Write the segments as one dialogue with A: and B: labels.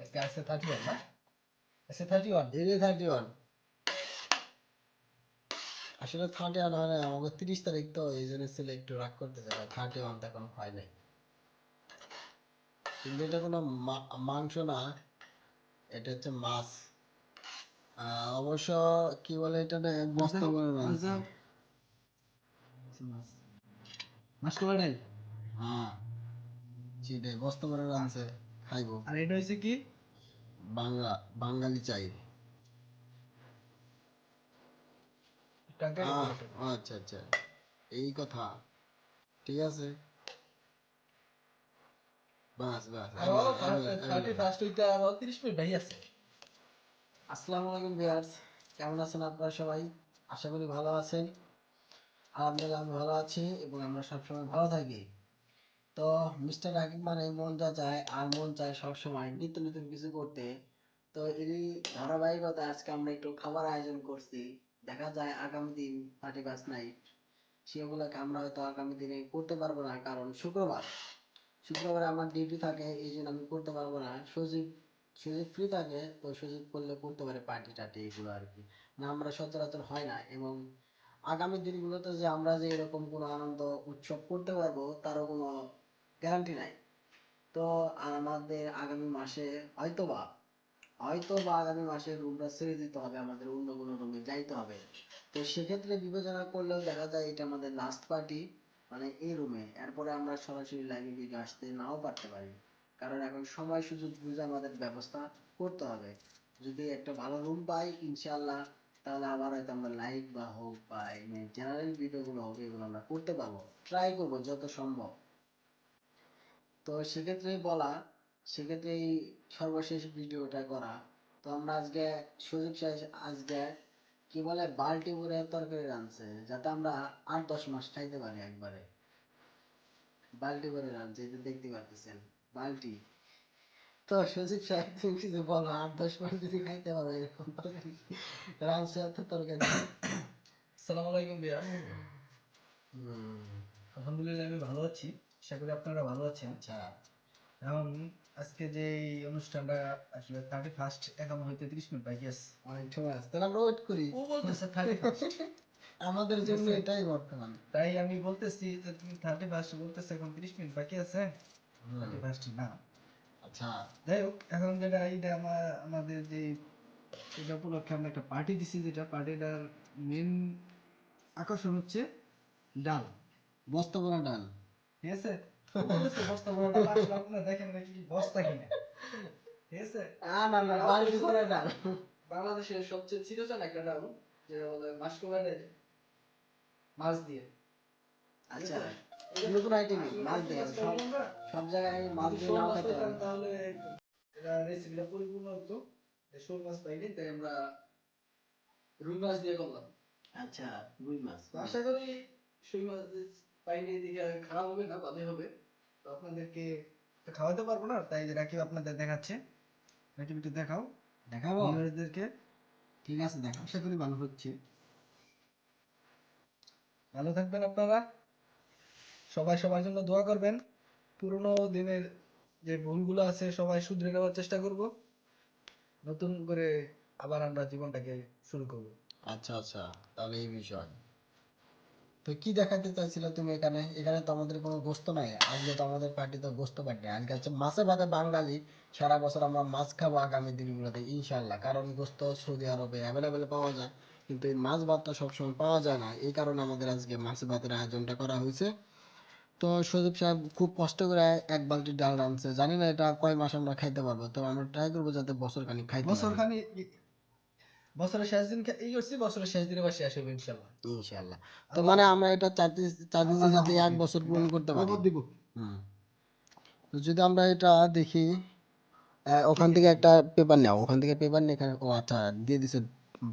A: আজকে thirty one না? আছে থার্টি ওয়ান
B: এই থার্টি ওয়ান আসলে থার্টি ওয়ান হয় না আমাকে তিরিশ তারিখ তো এই জন্য ছেলে একটু রাগ করতেছে থার্টি ওয়ান তো এখন হয় নাই। কিন্তু এটা কোনো মা- মাংস না এটা হচ্ছে মাছ। আহ, অবশ্য কি বলে এটা বস্তা করে
A: মাস করে নাই
B: হ্যাঁ সেটাই বস্তা খাইবো।
A: আর এটা হয়েছে কি?
B: বাংলা বাঙালি চাই। আচ্ছা আচ্ছা। এই কথা। ঠিক আছে? বাস বাস
A: মিনিট ভাই আছে।
B: আসসালামু আলাইকুম ভিউয়ার্স কেমন আছেন আপনারা সবাই? আশা করি ভালো আছেন। আলহামদুলিল্লাহ আমি ভালো আছি এবং আমরা সবসময় ভালো থাকি। তো মিস্টার রাকিব মানে মন যা চায় আর মন চায় সবসময় নিত্য নতুন কিছু করতে। তো এরই ধারাবাহিকতা আজকে আমরা একটু খাবার আয়োজন করছি। দেখা যায় আগামী দিন থার্টি ফার্স্ট নাইট সেগুলোকে আমরা হয়তো আগামী দিনে করতে পারব না কারণ শুক্রবার। শুক্রবার আমার ডিউটি থাকে, এই জন্য আমি করতে পারব না। সজীব সুযোগ ফ্রি থাকে, তো সুযোগ করলে করতে পারে পার্টি টাটি, এগুলো আর কি না আমরা সচরাচর হয় না এবং আগামী দিনগুলোতে যে আমরা যে এরকম কোনো আনন্দ উৎসব করতে পারব, তারও কোনো গ্যারান্টি নাই। তো আমাদের আগামী মাসে হয়তোবা হয়তো বা আগামী মাসে রুমটা ছেড়ে দিতে হবে, আমাদের অন্য কোনো রুমে যাইতে হবে। তো সেক্ষেত্রে বিবেচনা করলেও দেখা যায় এটা আমাদের লাস্ট পার্টি মানে এই রুমে। এরপরে আমরা সরাসরি লাইভে ভিডিও আসতে নাও পারতে পারি। কারণ এখন সময় সুযোগ বুঝে আমাদের ব্যবস্থা করতে হবে। যদি একটা ভালো রুম পাই ইনশাল্লাহ তাহলে আবার হয়তো আমরা লাইভ বা হোক বা জেনারেল ভিডিওগুলো হবে এগুলো আমরা করতে পারব। ট্রাই করব যত সম্ভব। তো সেক্ষেত্রে বলা, সেক্ষেত্রে এই সর্বশেষ ভিডিওটা করা। তো আমরা আজকে, সুযোগ শেষ আজকে, কি বলে, বাল্টি করে তরকারি রাঁধছে, যাতে আমরা আট দশ মাস খাইতে পারি একবারে। বাল্টি করে রাঁধছে এটা দেখতে পাচ্ছেন বাল্টি। তো সাহেব তুমি কিছু বলো আট দশ যদি খাইতে পারো এরকম তরকারি
A: আলাইকুম আলহামদুলিল্লাহ আমি ভালো আছি আশা করি আপনারা ভালো আছেন
B: আচ্ছা
A: এখন আজকে যে এই অনুষ্ঠানটা আসলে থার্টি ফার্স্ট এখন হইতে তিরিশ মিনিট বাকি আছে
B: অনেক সময় আছে তাহলে আমরা ওয়েট করি
A: ও বলতেছে থার্টি ফার্স্ট
B: আমাদের জন্য এটাই বর্তমান
A: তাই আমি বলতেছি যে তুমি থার্টি ফার্স্ট বলতেছে এখন তিরিশ মিনিট বাকি আছে থার্টি ফার্স্ট না
B: আচ্ছা।
A: যাই হোক এখন যেটা এইটা আমার আমাদের যে এটা উপলক্ষে আমরা একটা পার্টি দিছি যেটা পার্টিটার মেন আকর্ষণ হচ্ছে ডাল।
B: বস্তা করা ডাল।
A: ঠিক আছে? বস্তা বড় ডাল আসলে আপনারা দেখেন নাকি বস্তা কিনে। ঠিক আছে?
B: না না না বাড়ি করা ডাল।
A: বাংলাদেশের সবচেয়ে চিরচেনা একটা ডাল যেটা বলে মাসকোবারে মাছ দিয়ে।
B: আচ্ছা। নতুন আইটেম মাছ দিয়ে সব সব জায়গায় মাছ দিয়ে নাও খেতে পারে।
A: তাহলে এটা রেসিপিটা পরিপূর্ণ হতো। শোল মাছ পাইনি তাই আমরা রুই মাছ দিয়ে করলাম।
B: আচ্ছা রুই মাছ।
A: আশা করি শোল মাছ পাইনি দিকে খারাপ হবে না ভালোই হবে। তো আপনাদেরকে খাওয়াতে পারব না তাই যে রাকিব আপনাদের দেখাচ্ছে। রাকিব একটু দেখাও।
B: দেখাবো?
A: ভিউয়ারদেরকে।
B: ঠিক আছে দেখা
A: আশা করি ভালো হচ্ছে। ভালো থাকবেন আপনারা। সবাই সবার জন্য দোয়া করবেন। পুরনো দিনের যে ভুলগুলো আছে সবাই শুধরে নেওয়ার চেষ্টা করব। নতুন করে আবার আমরা জীবনটাকে শুরু করব।
B: আচ্ছা আচ্ছা তাহলে এই বিষয়। তো কি দেখাতে চাইছিলে তুমি এখানে? এখানে তো আমাদের কোনো গোস্ত নাই। আজকে তো আমাদের পার্টি তো গোস্ত পার্টি আজকে হচ্ছে মাছে ভাতে বাঙালি। সারা বছর আমরা মাছ খাব আগামী দিনগুলোতে ইনশাল্লাহ কারণ গোস্ত সৌদি আরবে অ্যাভেলেবেল পাওয়া যায়। কিন্তু এই মাছ ভাতটা সবসময় পাওয়া যায় না। এই কারণে আমাদের আজকে মাছ ভাতের আয়োজনটা করা হয়েছে। তো সজীব সাহেব খুব কষ্ট করে এক বালতি ডাল রাঁধছে। জানি না এটা কয় মাস আমরা খাইতে পারব তো আমরা ট্রাই করব যাতে বছর খানিক খাইতে
A: বছর
B: পারি
A: খানি বছরের শেষ দিন এই করছি বছরের শেষ দিনে বা শেষ হবে ইনশাল্লাহ।
B: ইনশাল্লাহ। তো মানে আমরা এটা চাইতে চাইতেছি যাতে এক বছর পূরণ করতে পারি।
A: দিব।
B: তো যদি আমরা এটা দেখি ওখান থেকে একটা পেপার নাও। ওখান থেকে পেপার নিয়ে এখানে ও আচ্ছা দিয়ে দিছে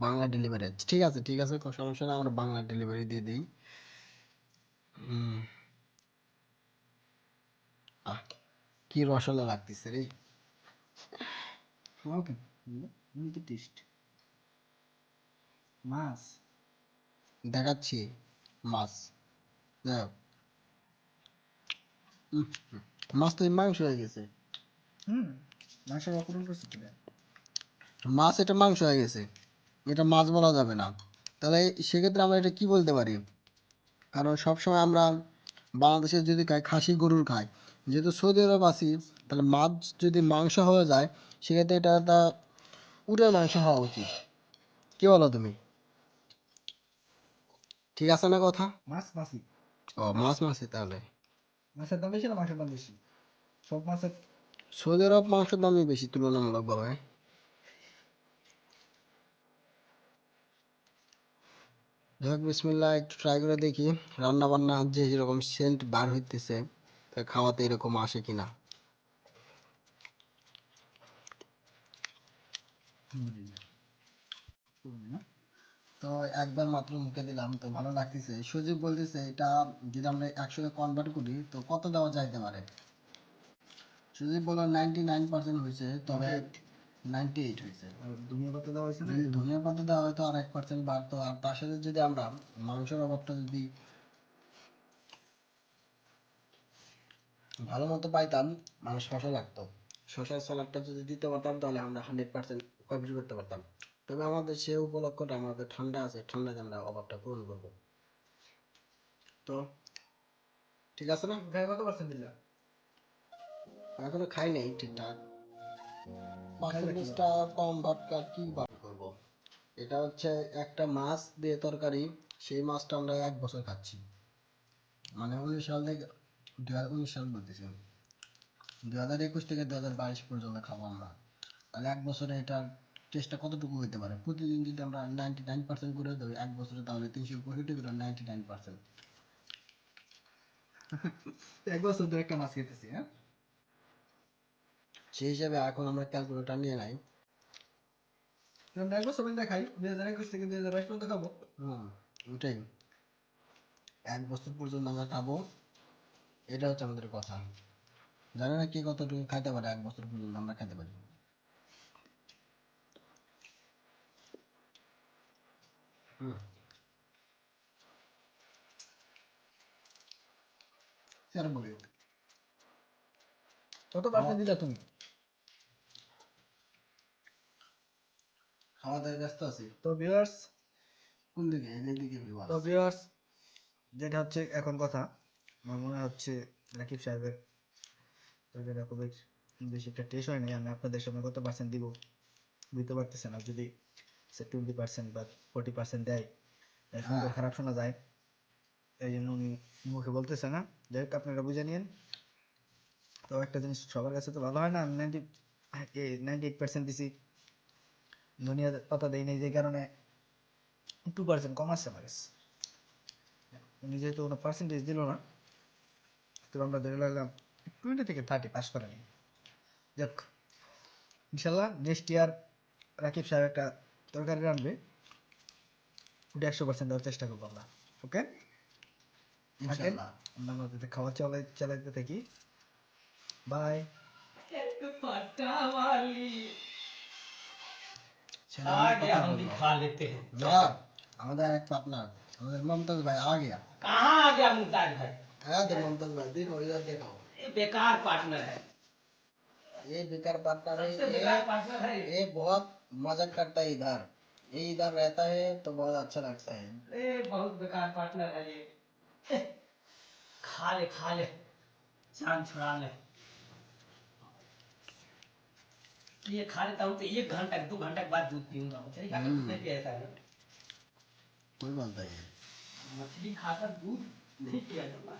B: বাংলা ডেলিভারি ঠিক আছে ঠিক আছে কোনো সমস্যা না আমরা বাংলা ডেলিভারি দিয়ে দিই হুম। আহ, কি রসলা লাগতেছে রে?
A: ওকে মিনিট টেস্ট মাছ
B: দেখাচ্ছি। মাছ। মাছ তো মাংস হয়ে গেছে।
A: হুম অপূরণ করছে
B: মাছ এটা মাংস হয়ে গেছে। এটা মাছ বলা যাবে না। তাহলে সেক্ষেত্রে আমরা এটা কি বলতে পারি? কারণ সবসময় আমরা বাংলাদেশে যদি খাই খাসি গরুর খাই যেহেতু সৌদি আরব আছি তাহলে মাছ যদি মাংস হয়ে যায় সেক্ষেত্রে এটা একটা উটের মাংস হওয়া উচিত। কি বলো তুমি? ঠিক আছে না কথা?
A: মাছ মাছই
B: ও মাছ মাছই তাহলে।
A: মাছের দাম বেশি না মাংসের দাম বেশি? সব মাছের
B: সৌদি আরব মাংসের দামই বেশি তুলনামূলকভাবে। যাক বিসমিল্লাহ একটু ট্রাই করে দেখি। রান্না বান্না যে যেরকম সেন্ট বার হইতেছে। খাওয়াতে এরকম আসে কিনা? তো একবার মাত্র মুখে দিলাম তো ভালো লাগতেছে। সুজিব বলতেছে এটা যদি আমরা একশো কনভার্ট করি তো কত দেওয়া যাইতে পারে? সুজিব বলল নাইনটি নাইন পার্সেন্ট হয়েছে তবে নাইনটি এইট হয়েছে
A: আর দুনিয়া পাতা দেওয়া হয়েছে
B: ধনিয়া পাতা দেওয়া হয়তো আর এক পার্সেন্ট বাড়তো। আর তার সাথে যদি আমরা মাংসের অভাবটা যদি ভালো মতো পাইতাম মানে শশা লাগতো। শশার স্যালাডটা যদি দিতে পারতাম তাহলে আমরা হান্ড্রেড পার্সেন্ট কভার করতে পারতাম। তবে আমাদের সে উপলক্ষটা আমাদের ঠান্ডা আছে ঠান্ডাতে আমরা অভাবটা পূরণ করব। তো ঠিক আছে না?
A: গায়ে কত পার্সেন্ট দিলা?
B: এখনও খাই নাই ঠিকঠাক। পার্সেন্টেজটা কম ভাটকা কি বার করব? এটা হচ্ছে একটা মাছ দিয়ে তরকারি সেই মাছটা আমরা এক বছর খাচ্ছি। মানে উনিশ সাল থেকে দু হাজার উনিশ সাল বলতেছি দু হাজার একুশ থেকে দু হাজার বাইশ পর্যন্ত খাব আমরা। তাহলে এক বছরে এটার টেস্টটা কতটুকু হতে পারে? প্রতিদিন যদি আমরা নাইনটি নাইন পার্সেন্ট করে দেবো এক বছরে তাহলে তিনশো পঁয়ষট্টি করে নাইনটি নাইন পার্সেন্ট
A: এক বছর ধরে একটা মাছ খেতেছি হ্যাঁ?
B: সেই হিসাবে এখন আমরা ক্যালকুলেটার নিয়ে নাই।
A: আমরা এক বছর পর্যন্ত খাই দুই হাজার একুশ থেকে দুই হাজার বাইশ পর্যন্ত খাব।
B: হুম। ওটাই। এক বছর পর্যন্ত আমরা খাব। এটা হচ্ছে আমাদের কথা। জানি না কে কতটুকু খাইতে পারে এক বছর পর্যন্ত আমরা খাইতে পারি বলি।
A: কত পার্সেন্ট দিলা তুমি?
B: খাওয়া দাওয়ায় ব্যস্ত আছি।
A: তো ভিউয়ার্স
B: কোন দিকে? এদিকে দিকে viewers।
A: তো ভিউয়ার্স যেটা হচ্ছে এখন কথা। আমার মনে হচ্ছে রাকিব সাহেবের তরকারিটা খুব বেশ- একটা টেস্ট হয় নাই। আমি আপনাদের সামনে কত পার্সেন্ট দিব? বুঝতে পারতেছেন আর যদি সে টোয়েন্টি পার্সেন্ট বা ফোর্টি পার্সেন্ট দেয় তাহলে কিন্তু
B: হ্যাঁ।
A: খারাপ শোনা যায়। এই জন্য উনি মুখে বলতেছে না। যাই হোক আপনারা বুঝে নিন তো একটা জিনিস সবার কাছে তো ভালো হয় না। আমি নাইনটি নাইনটি এইট পার্সেন্ট দিছি। ধনিয়া পাতা দেয় নাই যে কারণে টু পার্সেন্ট কম আসছে আমার কাছে। উনি যেহেতু কোনো পার্সেন্টেজ দিল না তো আমরা ধরে লাগলাম টোয়েন্টি থেকে থার্টি পাস করে নিই যাক ইনশাল্লাহ নেক্সট ইয়ার রাকিব সাহেব একটা তরকারি রানবে ওটা একশো পার্সেন্ট দেওয়ার চেষ্টা করব আমরা ওকে আমাদের খাওয়া থাকি। বাই
B: আমাদের এক আমাদের মমতাজ ভাই
C: আগে কাহা আগে মমতাজ ভাই?
B: है तो इधर देखो
C: ये बेकार पार्टनर है।
B: ये बेकार पार्टनर है ये
C: पार्टनर है।
B: ये बहुत मज़ाक करता है इधर। ये इधर रहता है तो बहुत अच्छा लगता है।
C: ये बहुत बेकार पार्टनर है ये। खा ले खा ले। जान छुड़ा ले। ये खा लेता हूँ तो एक घंटा दो घंटा के बाद दूध पीऊँगा दूध नहीं पिया जाता है।
B: कोई बोलता है
C: मछली खाकर दूध नहीं पिया जाता।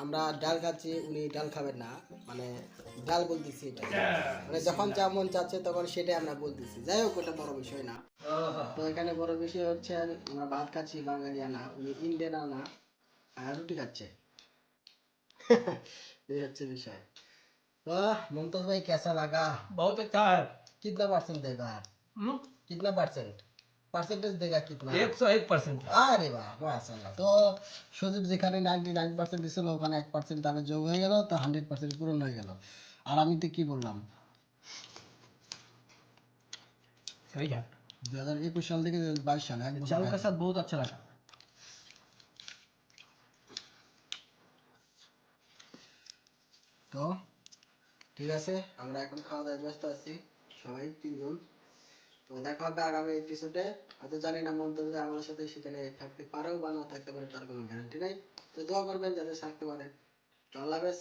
B: আমরা ডাল খাচ্ছি উনি ডাল খাবেন না মানে ডাল বলতেছি এটা মানে যখন যা মন চাচ্ছে তখন সেটাই আমরা বলতেছি যাই হোক ওটা বড় বিষয় না তো এখানে বড় বিষয় হচ্ছে আমরা ভাত খাচ্ছি বাঙালিয়ানা উনি ইন্ডিয়ান আনা আর রুটি খাচ্ছে এই হচ্ছে বিষয় वाह मुमताज भाई कैसा लगा
C: बहुत अच्छा है
B: कितना परसेंट देगा
C: हम्म?
B: कितना परसेंट परसेंटेज देगा कितना
C: एक सौ एक परसेंट
B: আরে বাহ মাশাআল্লাহ তো সজীব যেখানে নাইনটি নাইন পার্সেন্ট দিছিল ওখানে এক পার্সেন্ট তাহলে যোগ হয়ে গেল তো হান্ড্রেড পার্সেন্ট পূরণ হয়ে গেল আর আমি তো কি বললাম
C: सही है
B: দু হাজার একুশ সাল থেকে দু হাজার বাইশ সাল এক বছর
C: चावल के
B: আগে।
C: साथ बहुत अच्छा लगा
B: তো ঠিক আছে আমরা এখন খাওয়া দাওয়ায় ব্যস্ত আছি সবাই তিনজন তো দেখা হবে আগামী এপিসোডে হয়তো জানি না মন্তব্য আমার সাথে সেখানে থাকতে পারো বা না থাকতে পারে, তার কোনো গ্যারান্টি নাই। তো দোয়া করবেন যাতে থাকতে পারে আল্লাহ হাফেজ।